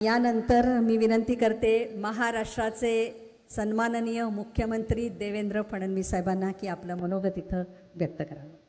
यानंतर मी विनंती करते महाराष्ट्राचे सन्माननीय मुख्यमंत्री देवेंद्र फडणवीस साहेबांना की आपलं मनोगत इथं व्यक्त करावं.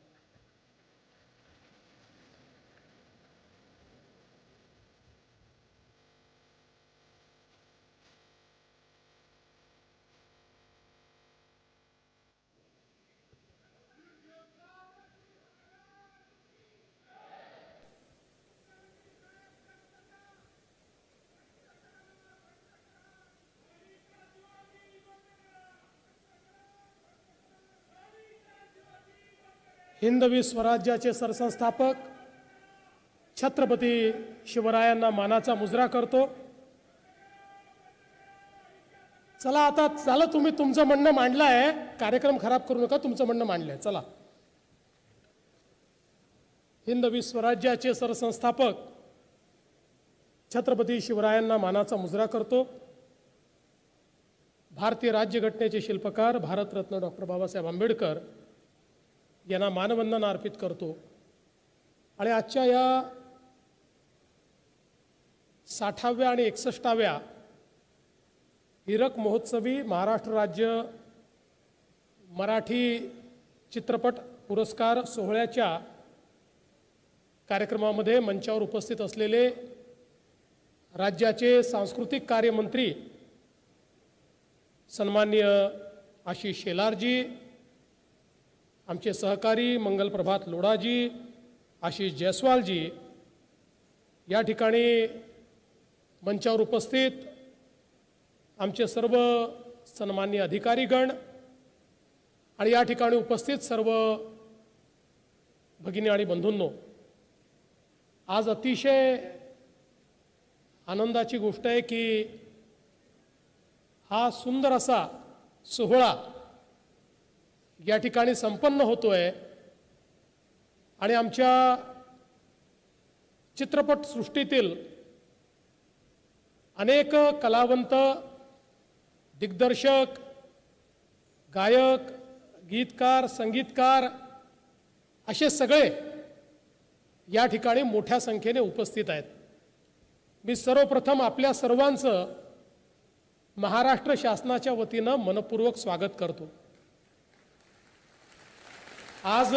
हिंदवी स्वराज्याचे सरसंस्थापक छत्रपती शिवरायांना मानाचा मुजरा करतो. चला आता चला तुम्ही तुमचं म्हणणं मांडलं आहे कार्यक्रम खराब करू नका तुमचं म्हणणं मांडलंय. चला. हिंदवी स्वराज्याचे सरसंस्थापक छत्रपती शिवरायांना मानाचा मुजरा करतो. भारतीय राज्यघटनेचे शिल्पकार भारतरत्न डॉक्टर बाबासाहेब आंबेडकर यांना मानवंदना अर्पित करतो. आणि आजच्या या साठाव्या आणि एकसष्टाव्या हिरक महोत्सवी महाराष्ट्र राज्य मराठी चित्रपट पुरस्कार सोहळ्याच्या कार्यक्रमामध्ये मंचावर उपस्थित असलेले राज्याचे सांस्कृतिक कार्यमंत्री सन्माननीय आशिष शेलारजी आमचे सहकारी मंगलप्रभात लोढाजी आशिष जयस्वालजी या ठिकाणी मंचावर उपस्थित आमचे सर्व सन्मान्य अधिकारीगण आणि या ठिकाणी उपस्थित सर्व भगिनी आणि बंधूंनो आज अतिशय आनंदाची गोष्ट आहे की हा सुंदर असा सोहळा या ठिकाणी संपन्न होतो आहे आणि आमच्या चित्रपटसृष्टीतील अनेक कलावंत दिग्दर्शक गायक गीतकार संगीतकार असे सगळे या ठिकाणी मोठ्या संख्येने उपस्थित आहेत. मी सर्वप्रथम आपल्या सर्वांचं महाराष्ट्र शासनाच्या वतीनं मनपूर्वक स्वागत करतो. आज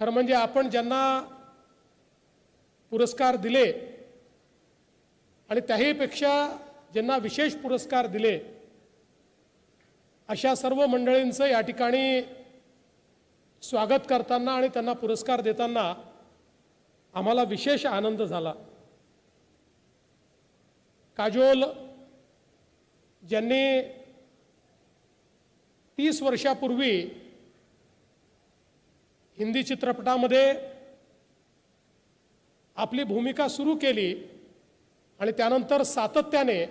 खरं म्हणजे आपण ज्यांना पुरस्कार दिले आणि त्याहीपेक्षा ज्यांना विशेष पुरस्कार दिले अशा सर्व मंडळींचं या ठिकाणी स्वागत करताना आणि त्यांना पुरस्कार देताना आम्हाला विशेष आनंद झाला. काजोल ज्यांनी तीस वर्षापूर्वी हिंदी चित्रपटामध्ये आपली भूमिका सुरू केली आणि त्यानंतर सातत्याने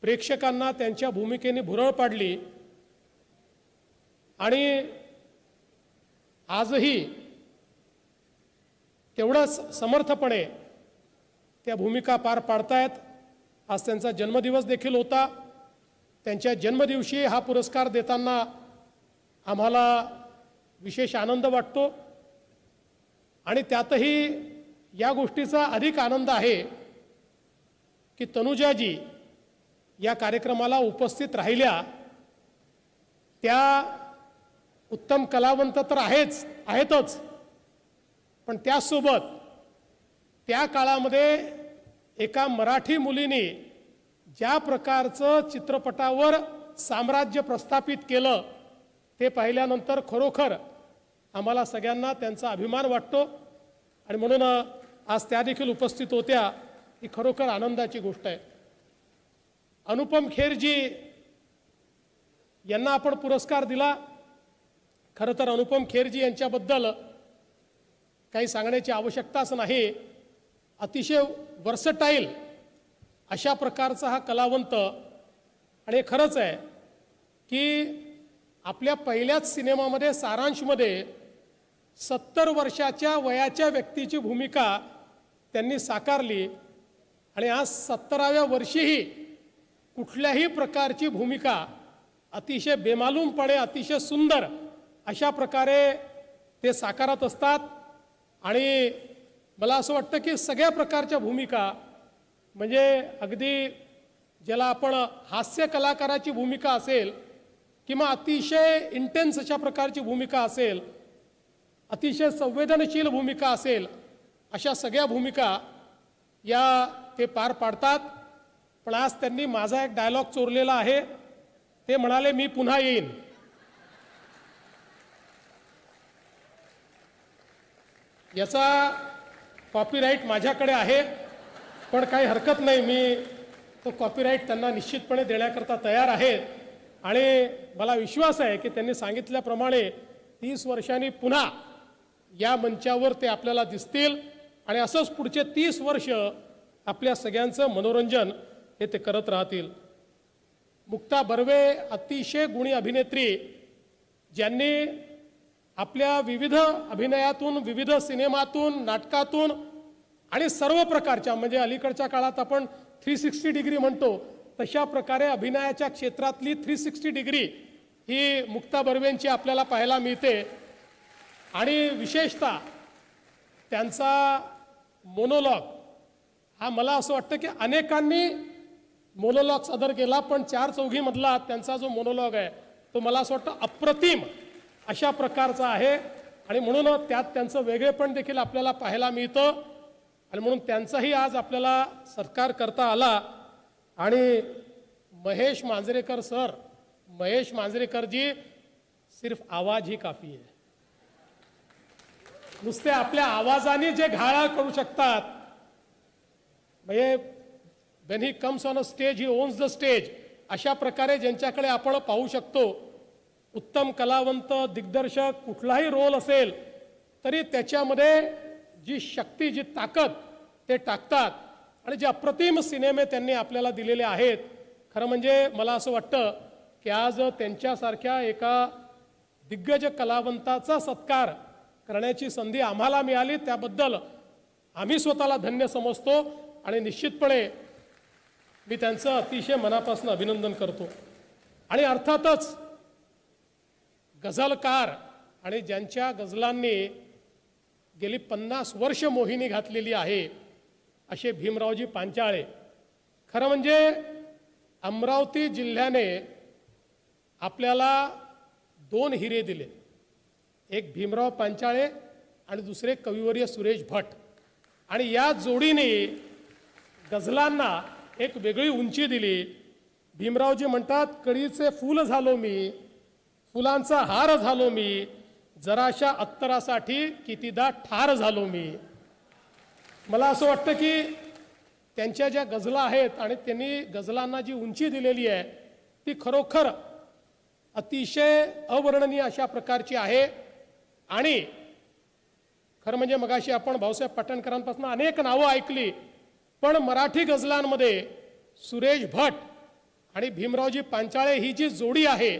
प्रेक्षकांना त्यांच्या भूमिकेने भुरळ पाडली. आणि आजही तेवढंच समर्थपणे त्या भूमिका पार पाडतायत. आज त्यांचा जन्मदिवस देखील होता. त्यांच्या जन्मदिवशी हा पुरस्कार देताना आम्हाला विशेष आनंद वाटतो. आणि त्यातही या गोष्टीचा अधिक आनंद आहे की तनुजाजी या कार्यक्रमाला उपस्थित राहिल्या. त्या उत्तम कलावंत तर आहेच आहेतच. पण त्यासोबत त्या काळामध्ये एका मराठी मुलीने ज्या प्रकारचं चित्रपटावर साम्राज्य प्रस्थापित केलं ते पाहिल्यानंतर खरोखर आम्हाला सगळ्यांना त्यांचा अभिमान वाटतो. आणि म्हणून आज त्या देखील उपस्थित होत्या ही खरोखर आनंदाची गोष्ट आहे. अनुपम खेरजी यांना आपण पुरस्कार दिला. खरं तर अनुपम खेरजी यांच्याबद्दल काही सांगण्याची आवश्यकताच नाही. अतिशय वर्सटाईल अशा प्रकारचा हा कलावंत. आणि हे खरंच आहे की आपल्या पहिल्याच सिनेमामध्ये सारांशमध्ये सत्तर वर्षाच्या वयाच्या व्यक्तीची भूमिका त्यांनी साकारली. आणि आज सत्तराव्या वर्षीही कुठल्याही प्रकारची भूमिका अतिशय बेमालूमपणे अतिशय सुंदर अशा प्रकारे ते साकारत असतात. आणि मला असं वाटतं की सगळ्या प्रकारच्या भूमिका म्हणजे अगदी ज्याला आपण हास्य कलाकाराची भूमिका असेल किंवा अतिशय इंटेन्स अशा प्रकारची भूमिका असेल अतिशय संवेदनशील भूमिका असेल अशा सगळ्या भूमिका या ते पार पाडतात. पण आज त्यांनी माझा एक डायलॉग चोरलेला आहे. ते म्हणाले मी पुन्हा येईन. याचा कॉपीराईट माझ्याकडे आहे. पण काही हरकत नाही. मी तो कॉपीराईट त्यांना निश्चितपणे देण्याकरता तयार आहे. आणि मला विश्वास आहे की त्यांनी सांगितल्याप्रमाणे तीस वर्षांनी पुन्हा या मंचावर ते आपल्याला दिसतील. आणि असंच पुढचे तीस वर्ष आपल्या सगळ्यांचं मनोरंजन हे ते करत राहतील. मुक्ता बर्वे अतिशय गुणी अभिनेत्री ज्यांनी आपल्या विविध अभिनयातून विविध सिनेमातून नाटकातून आणि सर्व प्रकारच्या म्हणजे अलीकडच्या काळात आपण थ्री सिक्स्टी डिग्री म्हणतो तशा प्रकारे अभिनयाच्या क्षेत्रातली थ्री सिक्स्टी डिग्री ही मुक्ता बर्वेंची आपल्याला पाहायला मिळते. आणि विशेषतः त्यांचा मोनोलॉग हा मला असं वाटतं की अनेकांनी मोनोलॉग सादर केला पण चार चौघीमधला त्यांचा जो मोनोलॉग आहे तो मला असं वाटतं अप्रतिम अशा प्रकारचा आहे. आणि म्हणून त्यात त्यांचं वेगळेपण देखील आपल्याला पाहायला मिळतं. आणि म्हणून त्यांचाही आज आपल्याला सत्कार करता आला. आणि महेश मांजरेकर सर महेश मांजरेकरजी सिर्फ आवाज ही काफी आहे. नुसते आपल्या आवाजाने जे घाळा करू शकतात. म्हणजे when he comes on a stage he owns the stage अशा प्रकारे ज्यांच्याकडे आपण पाहू शकतो उत्तम कलावंत दिग्दर्शक कुठलाही रोल असेल तरी त्याच्यामध्ये जी शक्ती जी ताकद ते टाकतात आणि जे अप्रतिम सिनेमे त्यांनी आपल्याला दिलेले आहेत खरं म्हणजे मला असं वाटतं की आज त्यांच्यासारख्या एका दिग्गज कलावंताचा सत्कार करण्याची संधी आम्हाला मिळाली. त्याबद्दल आम्ही स्वतःला धन्य समजतो आणि निश्चितपणे मी त्यांचं अतिशय मनापासून अभिनंदन करतो. आणि अर्थातच गझलकार आणि ज्यांच्या गझलांनी गेली पन्नास वर्ष मोहिनी घातलेली आहे असे भीमरावजी पांचाळे. खरं म्हणजे अमरावती जिल्ह्याने आपल्याला दोन हिरे दिले. एक भीमराव पांचाळे आणि दुसरे कविवर्य सुरेश भट. आणि या जोडीने गझलांना एक वेगळी उंची दिली. भीमरावजी म्हणतात कळीचे फूल झालो मी फुलांचा हार झालो मी जराशा अत्तरासाठी कितीदा ठार झालो मी. मला असं वाटतं की त्यांच्या ज्या गझला आहेत आणि त्यांनी गझलांना जी उंची दिलेली आहे ती खरोखर अतिशय अवर्णनीय अशा प्रकारची आहे. आणि खरं म्हणजे मगाशी आपण भाऊसाहेब पाटणकरांपासून अनेक नावं ऐकली पण मराठी गझलांमध्ये सुरेश भट आणि भीमरावजी पांचाळे ही जी जोडी आहे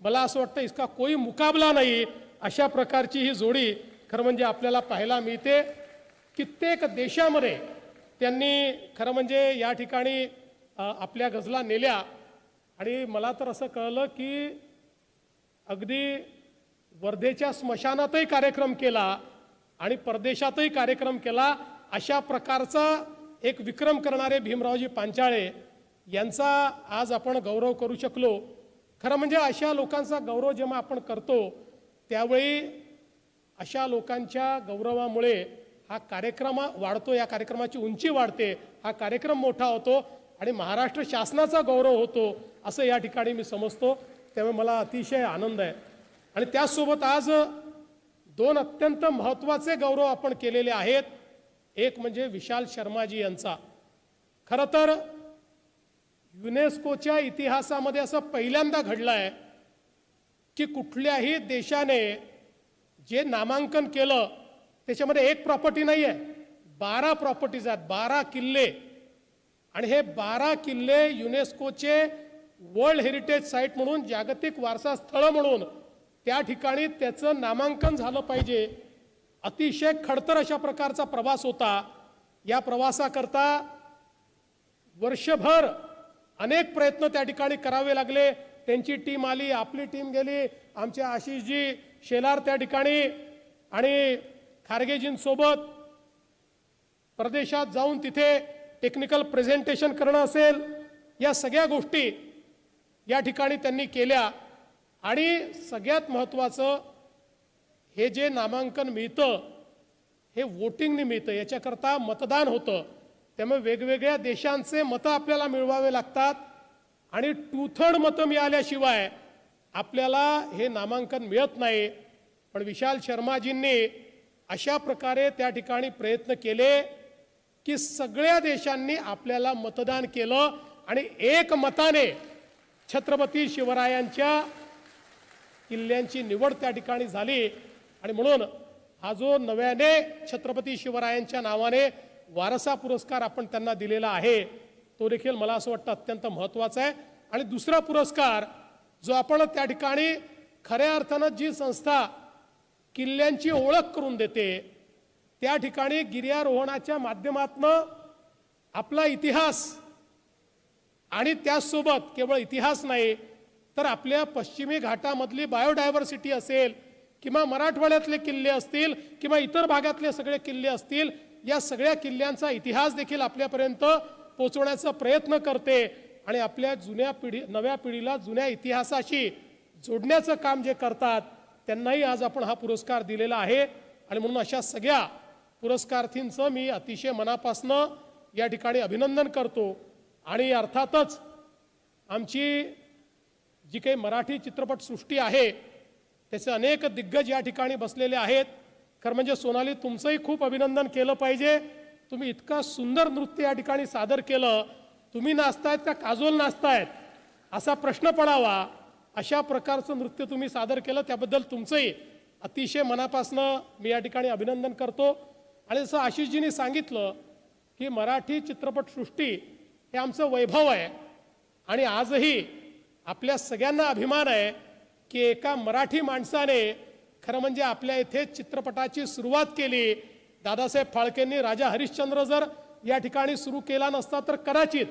मला असं वाटतं इसका कोई मुकाबला नाही. अशा प्रकारची ही जोडी खरं म्हणजे आपल्याला पाहायला मिळते. कित्येक देशामध्ये त्यांनी खरं म्हणजे या ठिकाणी आपल्या गझला नेल्या. आणि मला तर असं कळलं की अगदी वर्धेच्या स्मशानातही कार्यक्रम केला आणि परदेशातही कार्यक्रम केला. अशा प्रकारचा एक विक्रम करणारे भीमरावजी पांचाळे यांचा आज आपण गौरव करू शकलो. खरं म्हणजे अशा लोकांचा गौरव जेव्हा आपण करतो त्यावेळी अशा लोकांच्या गौरवामुळे हा कार्यक्रम वाढतो या कार्यक्रमाची उंची वाढते. हा कार्यक्रम मोठा होतो आणि महाराष्ट्र शासनाचा गौरव होतो असं या ठिकाणी मी समजतो. त्यामुळे मला अतिशय आनंद आहे. आणि त्याचसोबत आज दोन अत्यंत महत्त्वाचे गौरव आपण केलेले आहेत. एक म्हणजे विशाल शर्माजी यांचा. खरं तर युनेस्कोच्या इतिहासामध्ये असं पहिल्यांदा घडलं आहे की कुठल्याही देशाने जे नामांकन केलं त्याच्यामध्ये एक प्रॉपर्टी नाही आहे बारा प्रॉपर्टीज आहेत बारा किल्ले. आणि हे बारा किल्ले युनेस्कोचे वर्ल्ड हेरिटेज साईट म्हणून जागतिक वारसा स्थळ म्हणून त्या ठिकाणी त्याचं नामांकन झालं पाहिजे. अतिशय खडतर अशा प्रकारचा प्रवास होता. या प्रवासाकरता वर्षभर अनेक प्रयत्न त्या ठिकाणी करावे लागले. त्यांची टीम आली आपली टीम गेली. आमचे आशिषजी शेलार त्या ठिकाणी आणि खारगेजींसोबत परदेशात जाऊन तिथे टेक्निकल प्रेझेंटेशन करणं असेल या सगळ्या गोष्टी या ठिकाणी त्यांनी केल्या. आणि सगळ्यात महत्त्वाचं हे जे नामांकन मिळतं हे वोटिंगने मिळतं याच्याकरता मतदान होतं. त्यामुळे वेगवेगळ्या देशांचे मतं आपल्याला मिळवावे लागतात. आणि टू थर्ड मतं मिळाल्याशिवाय आपल्याला हे नामांकन मिळत नाही. पण विशाल शर्माजींनी अशा प्रकारे त्या ठिकाणी प्रयत्न केले की सगळ्या देशांनी आपल्याला मतदान केलं आणि एक मताने छत्रपती शिवरायांच्या किल्ल्यांची निवड त्या ठिकाणी झाली. आणि म्हणून हा जो नव्याने छत्रपती शिवरायांच्या नावाने वारसा पुरस्कार आपण त्यांना दिलेला आहे तो देखील मला असं वाटतं अत्यंत महत्त्वाचा आहे. आणि दुसरा पुरस्कार जो आपण त्या ठिकाणी खऱ्या अर्थानं जी संस्था किल्ल्यांची ओळख करून देते त्या ठिकाणी गिर्यारोहणाच्या माध्यमातनं आपला इतिहास आणि त्याचसोबत केवळ इतिहास नाही तर आपल्या पश्चिमी घाटामधली बायोडायव्हर्सिटी असेल किंवा मराठवाड्यातले किल्ले असतील किंवा इतर भागातले सगळे किल्ले असतील या सगळ्या किल्ल्यांचा इतिहास देखील आपल्यापर्यंत पोचवण्याचा प्रयत्न करते आणि आपल्या जुन्या पिढी नव्या पिढीला जुन्या इतिहासाशी जोडण्याचं काम जे करतात त्यांनाही आज आपण हा पुरस्कार दिलेला आहे. आणि म्हणून अशा सगळ्या पुरस्कार्थींचं मी अतिशय मनापासनं या ठिकाणी अभिनंदन करतो. आणि अर्थातच आमची जी काही मराठी चित्रपटसृष्टी आहे त्याचे अनेक दिग्गज या ठिकाणी बसलेले आहेत. खरं म्हणजे सोनाली तुमचंही खूप अभिनंदन केलं पाहिजे. तुम्ही इतका सुंदर नृत्य या ठिकाणी सादर केलं. तुम्ही नाचतायत का काजोल नाचतायत? असा प्रश्न पडावा. अशा प्रकारचं नृत्य तुम्ही सादर केलं त्याबद्दल तुमचंही अतिशय मनापासनं मी या ठिकाणी अभिनंदन करतो. आणि जसं आशिषजींनी सांगितलं की मराठी चित्रपटसृष्टी हे आमचं वैभव आहे. आणि आजही आपल्या सगळ्यांना अभिमान आहे की एका मराठी माणसाने खरं म्हणजे आपल्या इथे चित्रपटाची सुरुवात केली. दादासाहेब फाळकेंनी राजा हरिश्चंद्र जर या ठिकाणी सुरू केला नसता तर कदाचित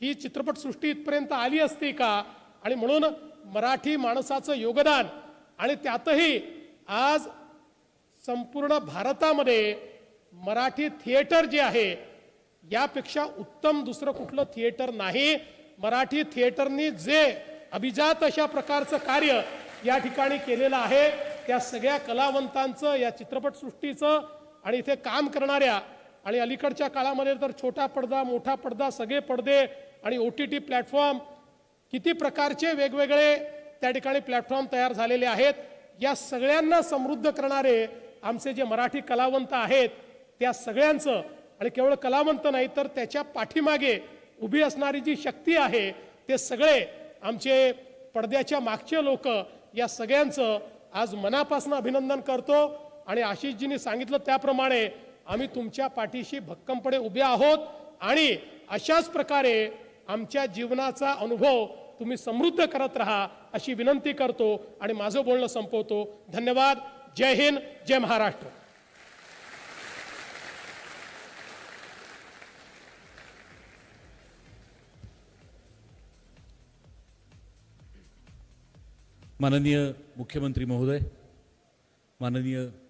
ही चित्रपटसृष्टी इथपर्यंत आली असती का? आणि म्हणून मराठी माणसाचं योगदान आणि त्यातही आज संपूर्ण भारतामध्ये मराठी थिएटर जे आहे यापेक्षा उत्तम दुसरं कुठलं थिएटर नाही. मराठी थिएटरनी जे अभिजात अशा प्रकारचं कार्य या ठिकाणी केलेलं आहे त्या सगळ्या कलावंतांचं या चित्रपटसृष्टीचं आणि इथे काम करणाऱ्या आणि अलीकडच्या काळामध्ये तर छोटा पडदा मोठा पडदा सगळे पडदे आणि ओ टी टी प्लॅटफॉर्म किती प्रकारचे वेगवेगळे त्या ठिकाणी प्लॅटफॉर्म तयार झालेले आहेत. या सगळ्यांना समृद्ध करणारे आमचे जे मराठी कलावंत आहेत त्या सगळ्यांचं आणि केवळ कलावंत नाही तर त्याच्या पाठीमागे उभी असणारी जी शक्ती आहे ते सगळे आमचे पडद्याच्या मागचे लोक या सगळ्यांचं आज मनापासून अभिनंदन करतो. आणि आशिषजींनी सांगितलं त्याप्रमाणे आम्ही तुमच्या पाठीशी भक्कमपणे उभे आहोत आणि अशाच प्रकारे आमच्या जीवनाचा अनुभव तुम्ही समृद्ध करत राहा अशी विनंती करतो आणि माझं बोलणं संपवतो. धन्यवाद. जय हिंद. जय महाराष्ट्र. माननीय मुख्यमंत्री महोदय माननीय